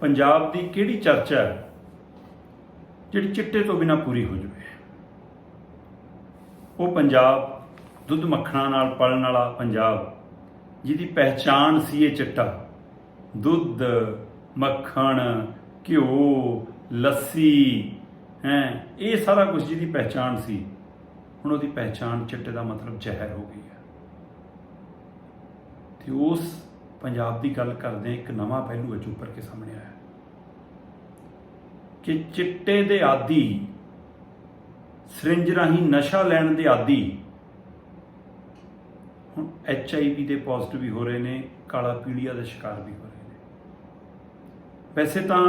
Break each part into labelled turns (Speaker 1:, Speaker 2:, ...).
Speaker 1: ਪੰਜਾਬ ਦੀ ਕਿਹੜੀ ਚਰਚਾ ਹੈ ਜਿਹੜੀ ਚਿੱਟੇ ਤੋਂ ਬਿਨਾ ਪੂਰੀ ਹੋ ਜਾਵੇ? ਉਹ ਪੰਜਾਬ ਦੁੱਧ ਮੱਖਣਾ ਨਾਲ ਪਲਣ ਵਾਲਾ ਪੰਜਾਬ, ਜਿਹਦੀ ਪਹਿਚਾਣ ਸੀ ਇਹ ਚਿੱਟਾ। ਦੁੱਧ, ਮੱਖਣ, ਘਿਓ, ਲੱਸੀ, ਹੈ, ਇਹ ਸਾਰਾ ਕੁਝ ਜਿਹਦੀ ਪਹਿਚਾਣ ਸੀ। ਹੁਣ ਉਹਦੀ ਪਹਿਚਾਣ ਚਿੱਟੇ ਦਾ ਮਤਲਬ ਜ਼ਹਿਰ ਹੋ ਗਈ ਹੈ। ਤੇ ਉਸ ਪੰਜਾਬ ਦੀ ਗੱਲ ਕਰਦੇ ਇੱਕ ਨਵਾਂ ਪਹਿਲੂ ਅੱਜ ਉੱਪਰ ਕੇ ਸਾਹਮਣੇ ਆਇਆ। ਕਿ ਚਿੱਟੇ ਦੇ ਆਦੀ, ਸਰਿੰਜ ਰਾਹੀਂ ਨਸ਼ਾ ਲੈਣ ਦੇ ਆਦੀ, ਹੁਣ ਐਚ ਆਈ ਵੀ ਦੇ ਪੋਜ਼ਿਟਿਵ ਵੀ ਹੋ ਰਹੇ ਨੇ, ਕਾਲਾ ਪੀਲੀਆ ਦੇ ਸ਼ਿਕਾਰ ਵੀ ਹੋ ਰਹੇ ਨੇ। ਵੈਸੇ ਤਾਂ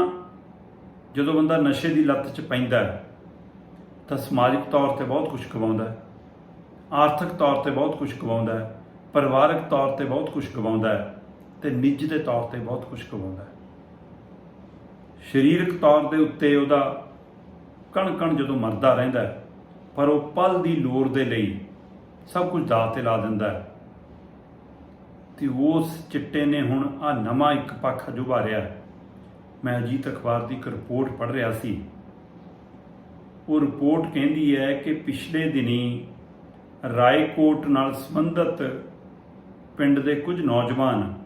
Speaker 1: ਜਦੋਂ ਬੰਦਾ ਨਸ਼ੇ ਦੀ ਲੱਤ 'ਚ ਪੈਂਦਾ ਹੈ, ਤਾਂ ਸਮਾਜਿਕ ਤੌਰ ਤੇ ਬਹੁਤ ਕੁਝ ਗਵਾਉਂਦਾ ਹੈ, ਆਰਥਿਕ ਤੌਰ ਤੇ ਬਹੁਤ ਕੁਝ ਗਵਾਉਂਦਾ ਹੈ, ਪਰਿਵਾਰਕ ਤੌਰ ਤੇ ਬਹੁਤ ਕੁਝ ਗਵਾਉਂਦਾ ਹੈ ਤੇ ਨਿੱਜ ਦੇ ਤੌਰ ਤੇ ਬਹੁਤ ਕੁਝ ਕਮਾਉਂਦਾ ਹੈ। ਸਰੀਰਕ ਤੌਰ ਦੇ ਉੱਤੇ ਉਹਦਾ ਕਣ ਕਣ ਜਦੋਂ ਮਰਦਾ ਰਹਿੰਦਾ ਪਰ ਉਹ ਪਲ ਦੀ ਲੋੜ ਦੇ ਲਈ ਸਭ ਕੁਝ ਦਾਅ ਤੇ ਲਾ ਦਿੰਦਾ ਹੈ। ਤੇ ਉਸ ਚਿੱਟੇ ਨੇ ਹੁਣ ਆ ਨਵਾਂ ਇੱਕ ਪੱਖ ਜੁਭਾਰਿਆ ਮੈਂ ਅਜੀਤ ਅਖਬਾਰ ਦੀ ਇੱਕ ਰਿਪੋਰਟ ਪੜ੍ਹ ਰਿਹਾ ਸੀ। ਉਹ ਰਿਪੋਰਟ ਕਹਿੰਦੀ ਹੈ ਕਿ ਪਿਛਲੇ ਦਿਨੀ ਰਾਏਕੋਟ ਨਾਲ ਸੰਬੰਧਿਤ ਪਿੰਡ ਦੇ ਕੁਝ ਨੌਜਵਾਨ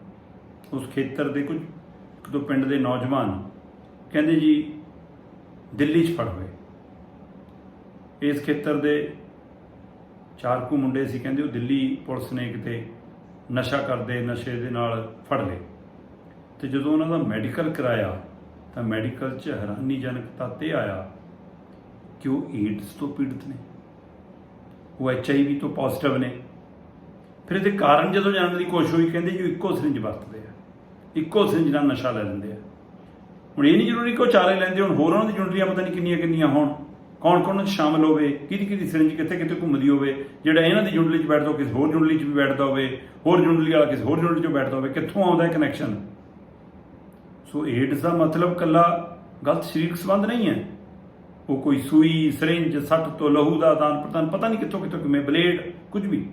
Speaker 1: ਉਸ ਖੇਤਰ ਦੇ ਕੁਝ, ਇੱਕ ਦੋ ਪਿੰਡ ਦੇ ਨੌਜਵਾਨ ਕਹਿੰਦੇ ਜੀ, ਦਿੱਲੀ 'ਚ ਫੜ ਹੋਏ। ਇਸ ਖੇਤਰ ਦੇ ਚਾਰ ਕੁ ਮੁੰਡੇ ਸੀ, ਕਹਿੰਦੇ ਉਹ ਦਿੱਲੀ ਪੁਲਿਸ ਨੇ ਕਿਤੇ ਨਸ਼ਾ ਕਰਦੇ, ਨਸ਼ੇ ਦੇ ਨਾਲ ਫੜ ਲਏ। ਤੇ ਜਦੋਂ ਉਹਨਾਂ ਦਾ ਮੈਡੀਕਲ ਕਰਾਇਆ, ਤਾਂ ਮੈਡੀਕਲ 'ਚ ਹੈਰਾਨੀਜਨਕ ਤੱਤ ਇਹ ਆਇਆ ਕਿ ਉਹ ਏਡਸ ਤੋਂ ਪੀੜਤ ਨੇ। ਉਹ ਐਚਆਈਵੀ ਤੋਂ ਪੋਜ਼ਿਟਿਵ ਨੇ। ਫਿਰ ਇਹਦੇ ਕਾਰਨ ਜਦੋਂ ਜਾਣਨ ਦੀ ਕੋਸ਼ਿਸ਼ ਹੋਈ, ਕਹਿੰਦੇ ਜੀ ਉਹ ਇੱਕੋ ਸਿਰਿੰਜ ਵਰਤਦੇ ਆ। ਇੱਕੋ ਸਿਰਿੰਜ ਨਾਲ ਨਸ਼ਾ ਲੈ ਲੈਂਦੇ ਆ। ਹੁਣ ਇਹ ਨਹੀਂ ਜ਼ਰੂਰੀ ਕਿ ਉਹ ਚਾਰੇ ਲੈਂਦੇ, ਹੁਣ ਹੋਰ ਉਹਨਾਂ ਦੀ ਜੁੰਡਲੀਆਂ ਪਤਾ ਨਹੀਂ ਕਿੰਨੀਆਂ ਕਿੰਨੀਆਂ ਹੋਣ। ਕੌਣ ਕੌਣ ਚ ਸ਼ਾਮਲ ਹੋਵੇ, ਕਿਹਦੀ ਕਿਹਦੀ ਸਿਰਿੰਜ ਕਿੱਥੇ ਕਿੱਥੇ ਘੁੰਮਦੀ ਹੋਵੇ, ਜਿਹੜਾ ਇਹਨਾਂ ਦੀ ਜੁੰਡਲੀ 'ਚ ਬੈਠਦਾ ਉਹ ਕਿਸੇ ਹੋਰ ਜੁੰਡਲੀ 'ਚ ਵੀ ਬੈਠਦਾ ਹੋਵੇ, ਹੋਰ ਜੁੰਡਲੀ ਵਾਲਾ ਕਿਸੇ ਹੋਰ ਜੁੰਡਲੀ 'ਚ ਬੈਠਦਾ ਹੋਵੇ, ਕਿੱਥੋਂ ਆਉਂਦਾ ਕਨੈਕਸ਼ਨ ਸੋ ਏਡਸ ਦਾ ਮਤਲਬ ਕੱਲਾ ਗਲਤ ਸਰੀਰਕ ਸੰਬੰਧ ਨਹੀਂ ਹੈ। ਉਹ ਕੋਈ ਸੂਈ, ਸਿਰਿੰਜ, ਸੱਟ ਤੋਂ ਲਹੂ ਦਾ ਦਾਨ ਪ੍ਰਦਾਨ ਪਤਾ ਨਹੀਂ ਕਿੱਥੋਂ ਕਿੱਥੋਂ ਕਿਵੇਂ, ਬਲੇਡ, ਕੁਝ ਵੀ।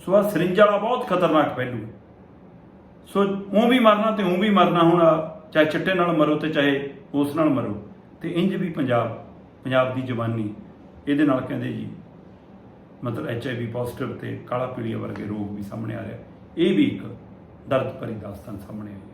Speaker 1: ਸੋ ਆ ਸਿਰਿੰਜ ਵਾਲਾ ਬਹੁਤ ਖਤਰਨਾਕ ਪਹਿਲੂ ਸੋ ਉਹ ਵੀ ਮਰਨਾ ਤੇ ਉਹ ਵੀ ਮਰਨਾ ਹੁਣ ਚਾਹੇ ਚਿੱਟੇ ਨਾਲ ਮਰੋ ਤੇ ਚਾਹੇ ਉਸ ਨਾਲ ਮਰੋ। ਤੇ ਇੰਜ ਵੀ ਪੰਜਾਬ ਪੰਜਾਬ ਦੀ ਜਵਾਨੀ, ਇਹਦੇ ਨਾਲ ਕਹਿੰਦੇ ਜੀ, ਮਤਲਬ ਐਚ ਆਈ ਵੀ ਪੋਜ਼ਿਟਿਵ ਤੇ ਕਾਲਾ ਪੀਲੀਆ ਵਰਗੇ ਰੋਗ ਵੀ ਸਾਹਮਣੇ ਆ ਰਿਹਾ ਇਹ ਵੀ ਇੱਕ ਦਰਦ ਭਰੀ ਦਾਸਤਾਨ ਸਾਹਮਣੇ ਆਈ